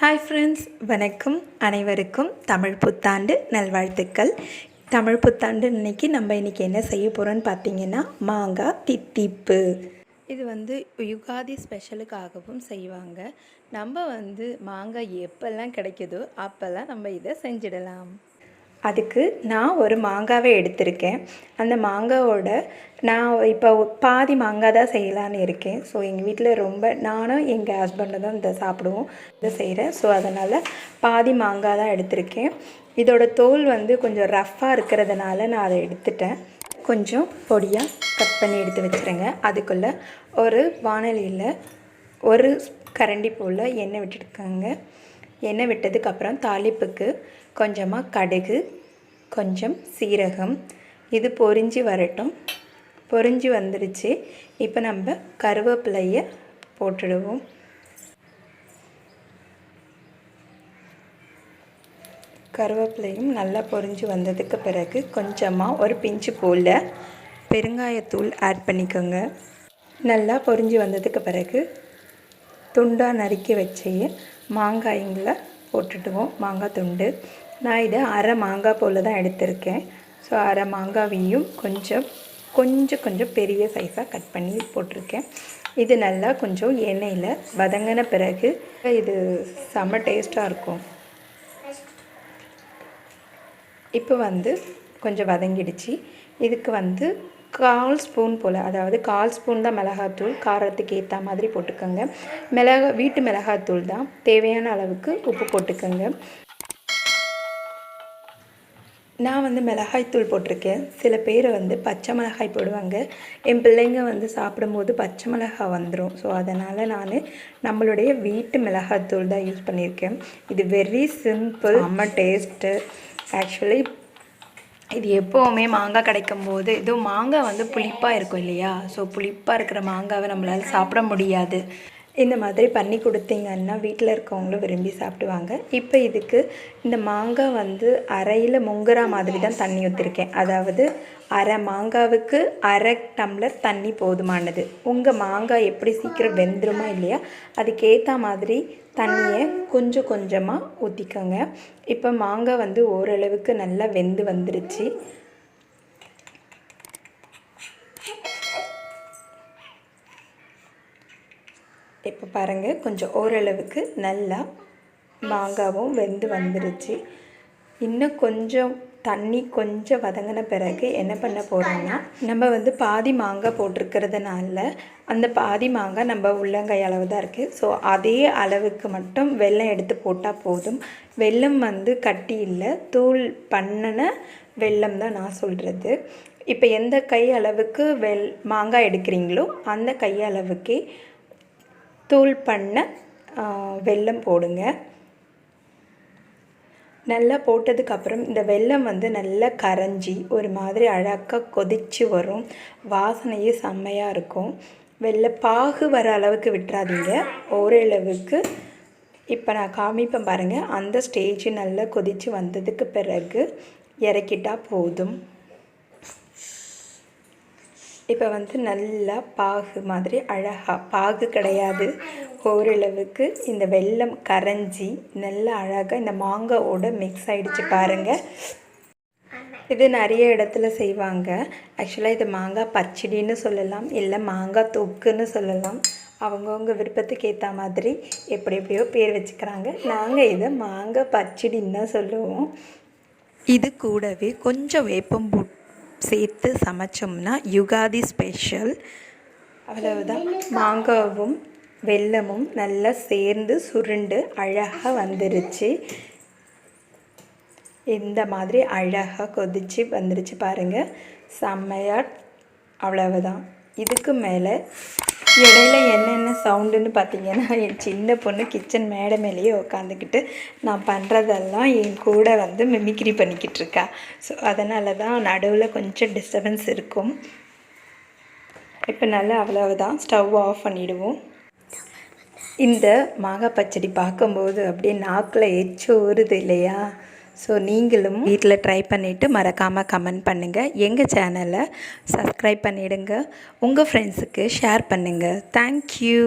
Hi friends வணக்கம். அனைவருக்கும் தமிழ் புத்தாண்டு நல்வாழ்த்துக்கள். தமிழ் புத்தாண்டு இன்னைக்கு நம்ம இன்றைக்கி என்ன செய்ய போகிறோன்னு பார்த்தீங்கன்னா மாங்காய் தித்திப்பு. இது வந்து யுகாதி ஸ்பெஷலுக்காகவும் செய்வாங்க. நம்ம வந்து மாங்காய் எப்போல்லாம் கிடைக்குதோ அப்போல்லாம் நம்ம இதை செஞ்சிடலாம். அதுக்கு நான் ஒரு மாங்காவை எடுத்திருக்கேன். அந்த மாங்காவோட நான் இப்போ பாதி மாங்காய் தான் செய்யலான்னு இருக்கேன். ஸோ எங்கள் வீட்டில் ரொம்ப நானும் எங்கள் ஹஸ்பண்டும் தான் இதை சாப்பிடுவோம் இதை செய்கிறேன். ஸோ அதனால் பாதி மாங்காய் தான் எடுத்திருக்கேன். இதோட தோல் வந்து கொஞ்சம் ரஃப்பாக இருக்கிறதுனால நான் அதை எடுத்துட்டேன். கொஞ்சம் பொடியாக கட் பண்ணி எடுத்து வச்சுருங்க. அதுக்குள்ளே ஒரு வானலியில் ஒரு கரண்டி போல் எண்ணெய் விட்டுருக்காங்க எண்ணெய் விட்டதுக்கப்புறம் தாளிப்புக்கு கொஞ்சமாக கடுகு கொஞ்சம் சீரகம். இது பொரிஞ்சு வரட்டும். பொரிஞ்சு வந்துடுச்சு இப்போ நம்ம கருவேப்பிலையை போட்டுடுவோம். கருவேப்பிலையும் நல்லா பொரிஞ்சு வந்ததுக்கு பிறகு கொஞ்சமாக ஒரு பிஞ்சு போல் பெருங்காயத்தூள் ஆட் பண்ணிக்கோங்க. நல்லா பொரிஞ்சு வந்ததுக்கு பிறகு துண்டாக நறுக்கி வச்சு மாங்காய்ங்களை போட்டுடுவோம். மாங்காய் துண்டு. நான் இதை அரை மாங்காய் போல் தான் எடுத்திருக்கேன். ஸோ அரை மாங்காவையும் கொஞ்சம் கொஞ்சம் கொஞ்சம் பெரிய சைஸாக கட் பண்ணி போட்டிருக்கேன். இது நல்லா கொஞ்சம் எண்ணெயில் வதங்கின பிறகு இது செம்ம டேஸ்ட்டாக இருக்கும். இப்போ வந்து கொஞ்சம் வதங்கிடுச்சு. இதுக்கு வந்து கால் ஸ்பூன் போல் அதாவது கால் ஸ்பூன் தான் மிளகாத்தூள் காரத்துக்கு ஏற்ற மாதிரி போட்டுக்கோங்க. மிளகா வீட்டு மிளகாத்தூள் தான் தேவையான அளவுக்கு உப்பு போட்டுக்கோங்க. நான் வந்து மிளகாய்த்தூள் போட்டிருக்கேன். சில பேர் வந்து பச்சை மிளகாய் போடுவாங்க. என் பிள்ளைங்க வந்து சாப்பிடும்போது பச்சை மிளகாய் வந்துடும் ஸோ அதனால் நான் நம்மளுடைய வீட்டு மிளகாய்த்தூள் தான் யூஸ் பண்ணியிருக்கேன். இது வெரி சிம்பிள் செம்ம டேஸ்ட்டு ஆக்சுவலி இது எப்போவுமே மாங்காய் கிடைக்கும் போது இதுவும் மாங்காய் வந்து புளிப்பாக இருக்கும் இல்லையா? ஸோ புளிப்பாக இருக்கிற மாங்காவை நம்மளால் சாப்பிட முடியாது. இந்த மாதிரி பண்ணி கொடுத்தீங்கன்னா வீட்டில் இருக்கவங்களும் விரும்பி சாப்பிடுவாங்க. இப்போ இதுக்கு இந்த மாங்காய் வந்து அரையில் முங்குற மாதிரி தான் தண்ணி ஊற்றிருக்கேன் அதாவது அரை மாங்காவுக்கு அரை டம்ளர் தண்ணி போதுமானது. உங்கள் மாங்காய் எப்படி சீக்கிரம் வெந்துருமா இல்லையா? அதுக்கேற்ற மாதிரி தண்ணியை கொஞ்சம் கொஞ்சமாக ஊற்றிக்கோங்க இப்போ மாங்காய் வந்து ஓரளவுக்கு நல்லா வெந்து வந்துருச்சு. இப்போ பாருங்கள் கொஞ்சம் ஓரளவுக்கு நல்லா மாங்காவும் வெந்து வந்துருச்சு. இன்னும் கொஞ்சம் தண்ணி கொஞ்சம் வதங்கின பிறகு என்ன பண்ண போகிறோம்னா நம்ம வந்து பாதி மாங்காய் போட்டிருக்கிறதுனால அந்த பாதி மாங்காய் நம்ம உள்ளங்கை அளவு தான் இருக்குது ஸோ அதே அளவுக்கு மட்டும் வெல்லம் எடுத்து போட்டால் போதும். வெல்லம் வந்து கட்டி இல்லை தூள் பண்ணின வெல்லம் தான் நான் சொல்கிறது இப்போ எந்த கை அளவுக்கு வெல் மாங்காய் எடுக்கிறீங்களோ அந்த கை அளவுக்கே தூள் பண்ண வெல்லம் போடுங்க. நல்லா போட்டதுக்கப்புறம் இந்த வெல்லம் வந்து நல்லா கரைஞ்சி ஒரு மாதிரி அழகாக கொதித்து வரும். வாசனையே செம்மையாக இருக்கும். வெள்ளை பாகு வர அளவுக்கு விட்டுறாதீங்க. ஓரளவுக்கு. இப்போ நான் காமிப்பேன் பாருங்கள் அந்த ஸ்டேஜ் நல்லா கொதித்து வந்ததுக்கு பிறகு இறக்கிட்டால் போதும். இப்போ வந்து நல்லா பாகு மாதிரி அழகாக பாகு கிடையாது. ஓரளவுக்கு இந்த வெல்லம் கரைஞ்சி நல்லா அழகாக இந்த மாங்காவோட மிக்ஸ் ஆகிடுச்சு பாருங்கள் இது நிறைய இடத்துல செய்வாங்க. ஆக்சுவலாக இது மாங்காய் பச்சடின்னு சொல்லலாம் இல்லை மாங்காய் தொக்குன்னு சொல்லலாம். அவங்கவுங்க விருப்பத்துக்கு ஏற்ற மாதிரி எப்படி எப்படியோ பேர் வச்சுக்கிறாங்க. நாங்கள் இதை மாங்காய் பச்சடின்னு தான் சொல்லுவோம். இது கூடவே கொஞ்சம் வேப்பம் போட்டு சேர்த்து சமைச்சோம்னா யுகாதி ஸ்பெஷல் அவ்வளவுதான். மாங்காவும் வெல்லமும் நல்லா சேர்ந்து சுருண்டு அழகாக வந்துருச்சு. இந்த மாதிரி அழகாக கொதித்து வந்துருச்சு பாருங்கள் செம்மையாக அவ்வளவுதான். இதுக்கு மேலே இடையில என்னென்ன சவுண்டுன்னு பார்த்தீங்கன்னா என் சின்ன பொண்ணு கிச்சன் மேடை மேலேயே உட்காந்துக்கிட்டு நான் பண்ணுறதெல்லாம் என் கூட வந்து மிமிக்ரி பண்ணிக்கிட்டு இருக்கா. ஸோ அதனால தான் நடுவில் கொஞ்சம் டிஸ்டர்பன்ஸ் இருக்கும். இப்போ நல்லா அவ்வளவுதான். ஸ்டவ் ஆஃப் பண்ணிவிடுவோம் இந்த மாங்காய் பச்சடி பார்க்கும்போது அப்படியே நாக்கில் எச்சு ஊறுது இல்லையா? ஸோ நீங்களும் வீட்டில் ட்ரை பண்ணிவிட்டு மறக்காமல் கமெண்ட் பண்ணுங்கள் எங்கள் சேனலை சப்ஸ்கிரைப் பண்ணிவிடுங்க உங்கள் ஃப்ரெண்ட்ஸுக்கு ஷேர் பண்ணுங்கள் தேங்க்யூ